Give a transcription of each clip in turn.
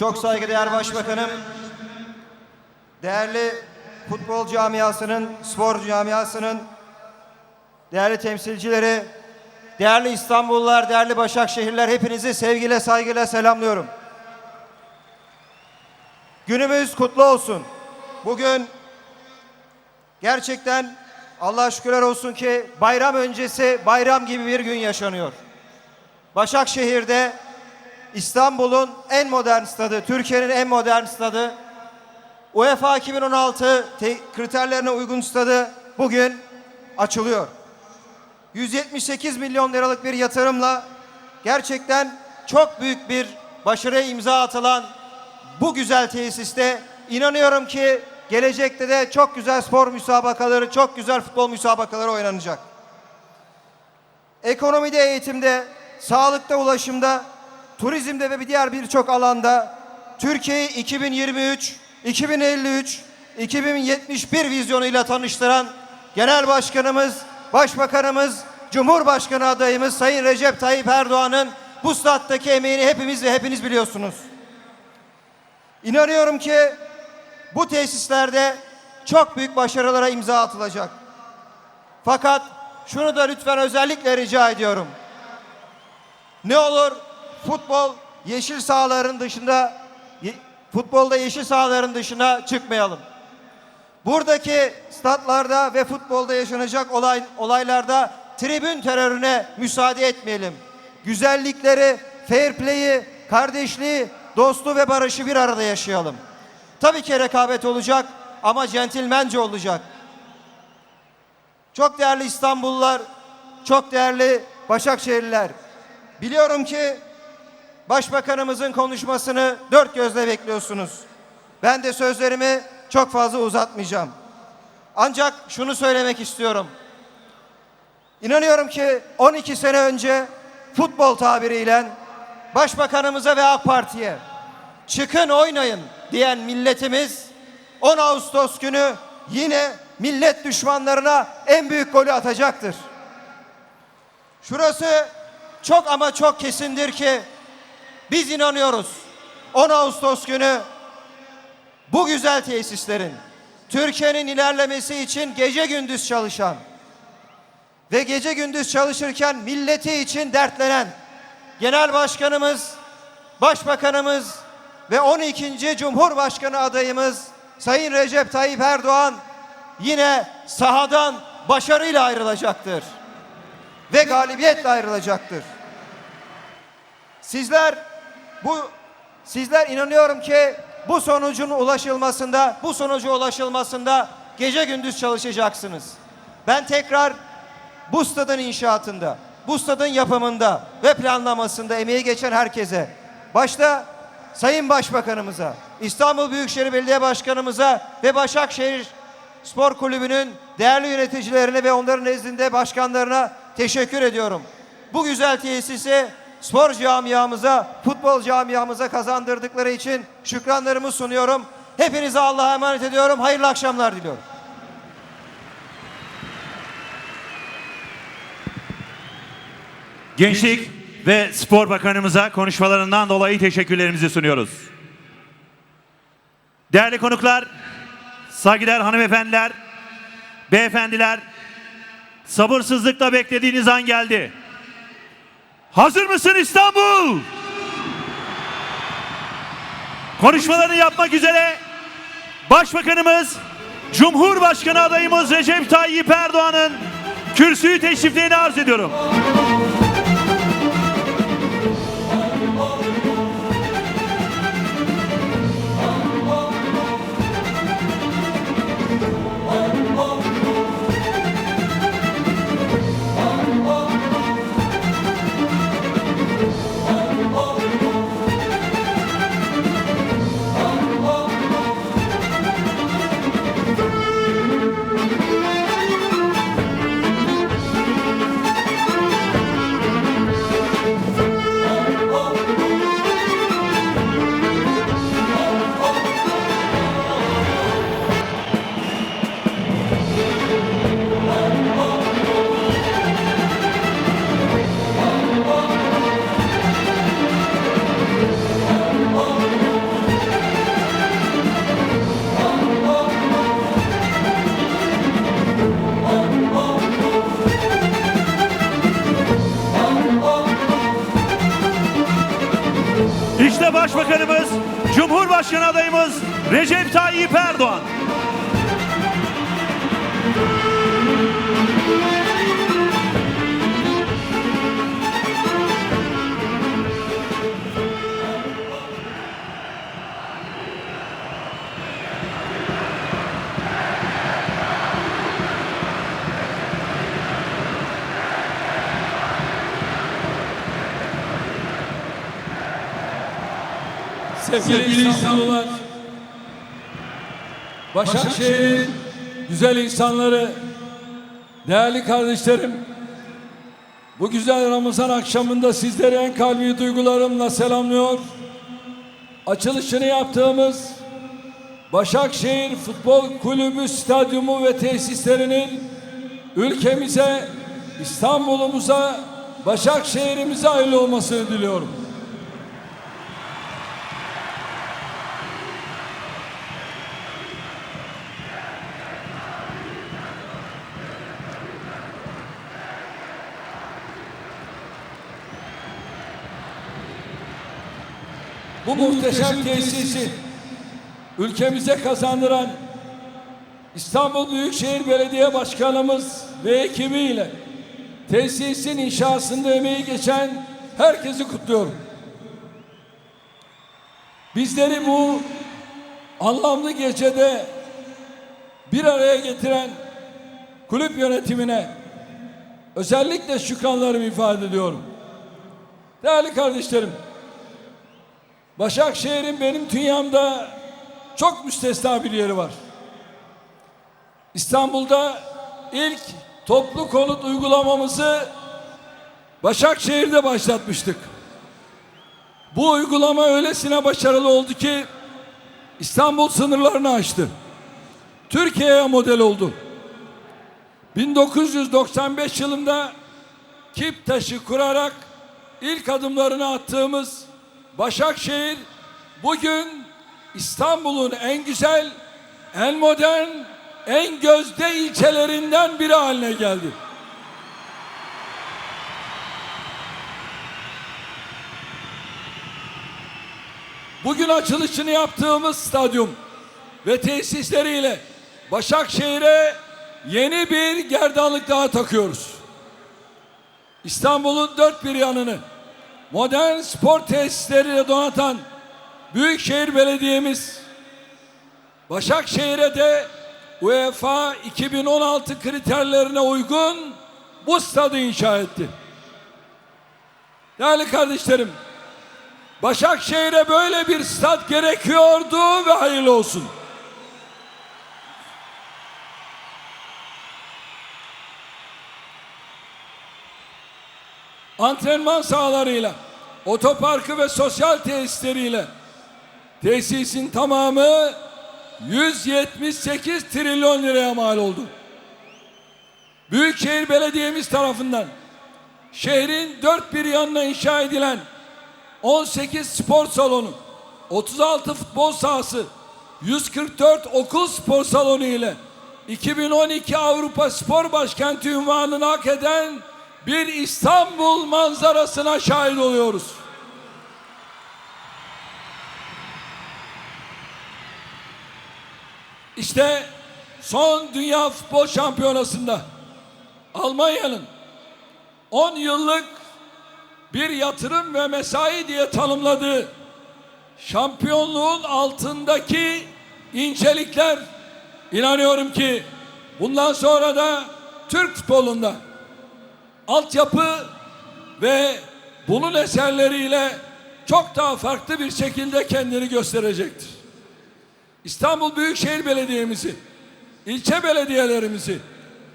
Çok saygıdeğer Başbakanım, değerli futbol camiasının, spor camiasının değerli temsilcileri, değerli İstanbullular, değerli Başakşehirler hepinizi sevgiyle, saygıyla selamlıyorum. Günümüz kutlu olsun. Bugün gerçekten Allah'a şükürler olsun ki bayram öncesi bayram gibi bir gün yaşanıyor. Başakşehir'de İstanbul'un en modern stadı, Türkiye'nin en modern stadı, UEFA 2016 te- kriterlerine uygun stadı bugün açılıyor. 178 milyon liralık bir yatırımla gerçekten çok büyük bir başarıya imza atılan bu güzel tesiste inanıyorum ki gelecekte de çok güzel spor müsabakaları, çok güzel futbol müsabakaları oynanacak. Ekonomide, eğitimde, sağlıkta, ulaşımda, turizmde ve bir diğer birçok alanda Türkiye'yi 2023, 2053, 2071 vizyonuyla tanıştıran Genel Başkanımız, Başbakanımız, Cumhurbaşkanı adayımız Sayın Recep Tayyip Erdoğan'ın bu stat'taki emeğini hepimiz ve hepiniz biliyorsunuz. İnanıyorum ki bu tesislerde çok büyük başarılara imza atılacak. Fakat şunu da lütfen özellikle rica ediyorum. Ne olur futbol yeşil sahaların dışında futbolda yeşil sahaların dışına çıkmayalım. Buradaki statlarda ve futbolda yaşanacak olay, olaylarda tribün terörüne müsaade etmeyelim. Güzellikleri, fair play'i, kardeşliği, dostluğu ve barışı bir arada yaşayalım. Tabii ki rekabet olacak ama centilmence olacak. Çok değerli İstanbullular, çok değerli Başakşehirliler. Biliyorum ki Başbakanımızın konuşmasını dört gözle bekliyorsunuz. Ben de sözlerimi çok fazla uzatmayacağım. Ancak şunu söylemek istiyorum. İnanıyorum ki 12 sene önce futbol tabiriyle Başbakanımıza ve AK Parti'ye çıkın oynayın diyen milletimiz 10 Ağustos günü yine millet düşmanlarına en büyük golü atacaktır. Şurası çok ama çok kesindir ki biz inanıyoruz. 10 Ağustos günü bu güzel tesislerin Türkiye'nin ilerlemesi için gece gündüz çalışan ve gece gündüz çalışırken milleti için dertlenen Genel Başkanımız, Başbakanımız ve 12. Cumhurbaşkanı adayımız Sayın Recep Tayyip Erdoğan yine sahadan başarıyla ayrılacaktır. Ve galibiyetle ayrılacaktır. Sizler bu sizler inanıyorum ki bu sonucun ulaşılmasında, bu sonuca ulaşılmasında gece gündüz çalışacaksınız. Ben tekrar bu stadın inşaatında, bu stadın yapımında ve planlamasında emeği geçen herkese, başta Sayın Başbakanımıza, İstanbul Büyükşehir Belediye Başkanımıza ve Başakşehir Spor Kulübü'nün değerli yöneticilerine ve onların nezdinde başkanlarına teşekkür ediyorum. Bu güzel tesisi spor camiamıza, futbol camiamıza kazandırdıkları için şükranlarımı sunuyorum. Hepinize Allah'a emanet ediyorum. Hayırlı akşamlar diliyorum. Gençlik ve Spor Bakanımıza konuşmalarından dolayı teşekkürlerimizi sunuyoruz. Değerli konuklar, saygıdeğer hanımefendiler, beyefendiler, sabırsızlıkla beklediğiniz an geldi. Hazır mısın İstanbul? Konuşmalarını yapmak üzere Başbakanımız, Cumhurbaşkanı adayımız Recep Tayyip Erdoğan'ın kürsüyü teşriflerini arz ediyorum. Sevgili İstanbullular, Başakşehir'in güzel insanları, değerli kardeşlerim, bu güzel Ramazan akşamında sizleri en kalbi duygularımla selamlıyor. Açılışını yaptığımız Başakşehir Futbol Kulübü stadyumu ve tesislerinin ülkemize, İstanbul'umuza, Başakşehir'imize hayırlı olmasını diliyorum. Bu muhteşem tesisi ülkemize kazandıran İstanbul Büyükşehir Belediye Başkanımız ve ekibiyle tesisin inşasında emeği geçen herkesi kutluyorum. Bizleri bu anlamlı gecede bir araya getiren kulüp yönetimine özellikle şükranlarımı ifade ediyorum. Değerli kardeşlerim, Başakşehir'in benim dünyamda çok müstesna bir yeri var. İstanbul'da ilk toplu konut uygulamamızı Başakşehir'de başlatmıştık. Bu uygulama öylesine başarılı oldu ki İstanbul sınırlarını aştı. Türkiye'ye model oldu. 1995 yılında Kiptaş'ı kurarak ilk adımlarını attığımız Başakşehir bugün İstanbul'un en güzel, en modern, en gözde ilçelerinden biri haline geldi. Bugün açılışını yaptığımız stadyum ve tesisleriyle Başakşehir'e yeni bir gerdanlık daha takıyoruz. İstanbul'un dört bir yanını modern spor tesisleriyle donatan Büyükşehir Belediye'miz Başakşehir'e de UEFA 2016 kriterlerine uygun bu stadı inşa etti. Değerli kardeşlerim, Başakşehir'e böyle bir stat gerekiyordu ve hayırlı olsun. Antrenman sahalarıyla, otoparkı ve sosyal tesisleriyle tesisin tamamı 178 trilyon liraya mal oldu. Büyükşehir Belediye'miz tarafından şehrin dört bir yanına inşa edilen 18 spor salonu, 36 futbol sahası, 144 okul spor salonu ile 2012 Avrupa Spor Başkenti ünvanını hak eden bir İstanbul manzarasına şahit oluyoruz. İşte son Dünya Futbol Şampiyonası'nda Almanya'nın 10 yıllık bir yatırım ve mesai diye tanımladığı şampiyonluğun altındaki incelikler inanıyorum ki bundan sonra da Türk futbolunda altyapı ve bunun eserleriyle çok daha farklı bir şekilde kendini gösterecektir. İstanbul Büyükşehir Belediye'mizi, ilçe belediyelerimizi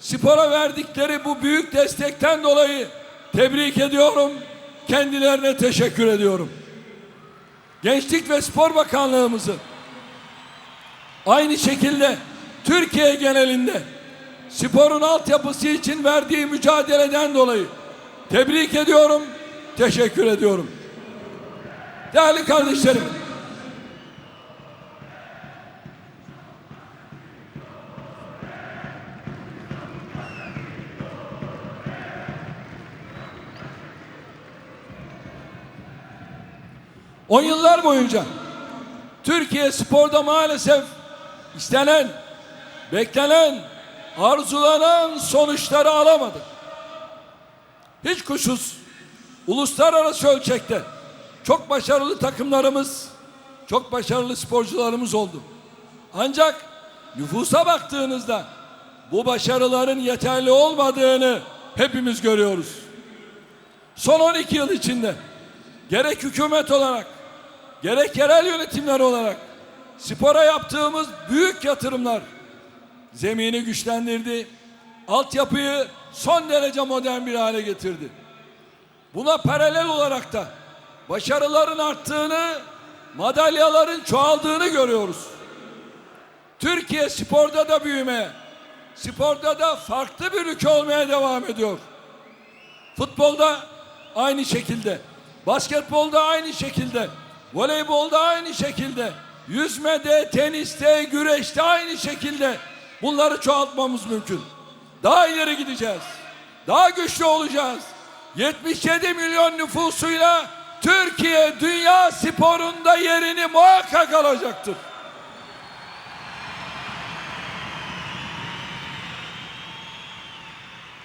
spora verdikleri bu büyük destekten dolayı tebrik ediyorum. Kendilerine teşekkür ediyorum. Gençlik ve Spor Bakanlığımızı aynı şekilde Türkiye genelinde sporun altyapısı için verdiği mücadeleden dolayı tebrik ediyorum, teşekkür ediyorum. Değerli kardeşlerim, On yıllar boyunca Türkiye sporda maalesef istenen, beklenen, arzulanan sonuçları alamadı. Hiç kuşsuz uluslararası ölçekte çok başarılı takımlarımız, çok başarılı sporcularımız oldu. Ancak nüfusa baktığınızda bu başarıların yeterli olmadığını hepimiz görüyoruz. Son 12 yıl içinde gerek hükümet olarak gerek yerel yönetimler olarak spora yaptığımız büyük yatırımlar zemini güçlendirdi. Altyapıyı son derece modern bir hale getirdi. Buna paralel olarak da başarıların arttığını, madalyaların çoğaldığını görüyoruz. Türkiye sporda da büyümeye, sporda da farklı bir ülke olmaya devam ediyor. Futbolda aynı şekilde, basketbolda aynı şekilde, voleybolda aynı şekilde, yüzmede, teniste, güreşte aynı şekilde bunları çoğaltmamız mümkün. Daha ileri gideceğiz. Daha güçlü olacağız. 77 milyon nüfusuyla Türkiye dünya sporunda yerini muhakkak alacaktır.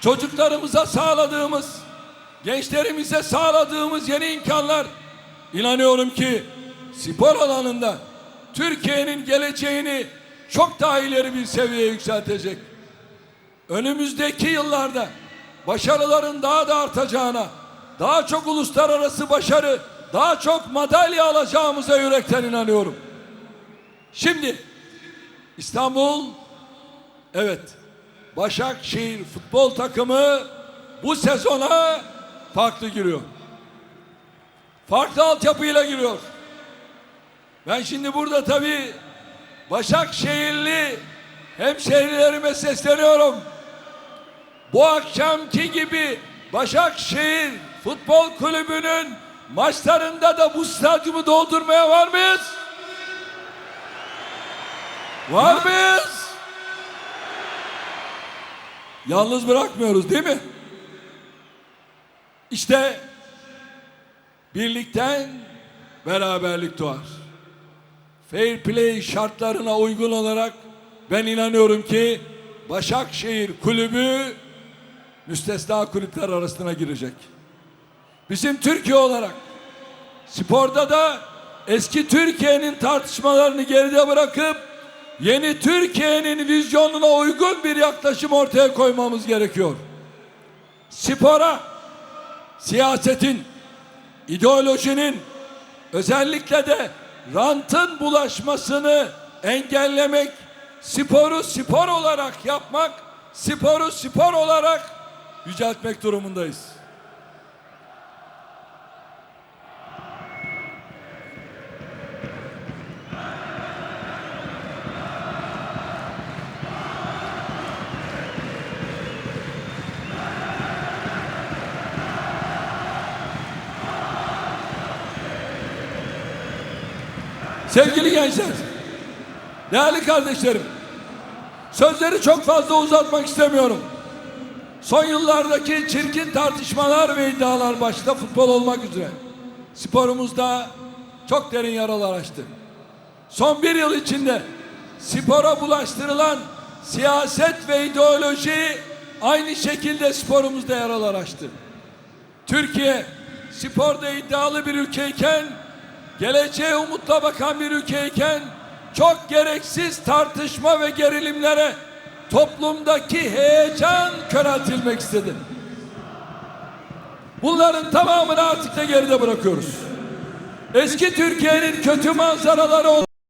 çocuklarımıza sağladığımız, gençlerimize sağladığımız yeni imkanlar inanıyorum ki spor alanında Türkiye'nin geleceğini çok daha ileri bir seviyeye yükseltecek. Önümüzdeki yıllarda başarıların daha da artacağına, daha çok uluslararası başarı, daha çok madalya alacağımıza yürekten inanıyorum. Şimdi İstanbul evet Başakşehir futbol takımı bu sezona farklı giriyor. Farklı altyapıyla giriyor. Ben şimdi burada tabii Başakşehirli hemşehrilerime sesleniyorum. Bu akşamki gibi Başakşehir Futbol Kulübü'nün maçlarında da bu stadyumu doldurmaya var mıyız? Var mıyız? Yalnız bırakmıyoruz değil mi? İşte birlikten beraberlik doğar. Fair play şartlarına uygun olarak ben inanıyorum ki Başakşehir kulübü müstesna kulüpler arasına girecek. Bizim Türkiye olarak sporda da eski Türkiye'nin tartışmalarını geride bırakıp yeni Türkiye'nin vizyonuna uygun bir yaklaşım ortaya koymamız gerekiyor. Spora, siyasetin, ideolojinin, özellikle de rantın bulaşmasını engellemek, sporu spor olarak yapmak, sporu spor olarak yüceltmek durumundayız. Sevgili gençler, değerli kardeşlerim, sözleri çok fazla uzatmak istemiyorum. Son yıllardaki çirkin tartışmalar ve iddialar başta futbol olmak üzere sporumuzda çok derin yaralar açtı. Son bir yıl içinde spora bulaştırılan siyaset ve ideoloji aynı şekilde sporumuzda yaralar açtı. Türkiye sporda iddialı bir ülkeyken geleceğe umutla bakan bir ülkeyken çok gereksiz tartışma ve gerilimlere toplumdaki heyecan köreltilmek istedi. Bunların tamamını artık da geride bırakıyoruz. Eski Türkiye'nin kötü manzaraları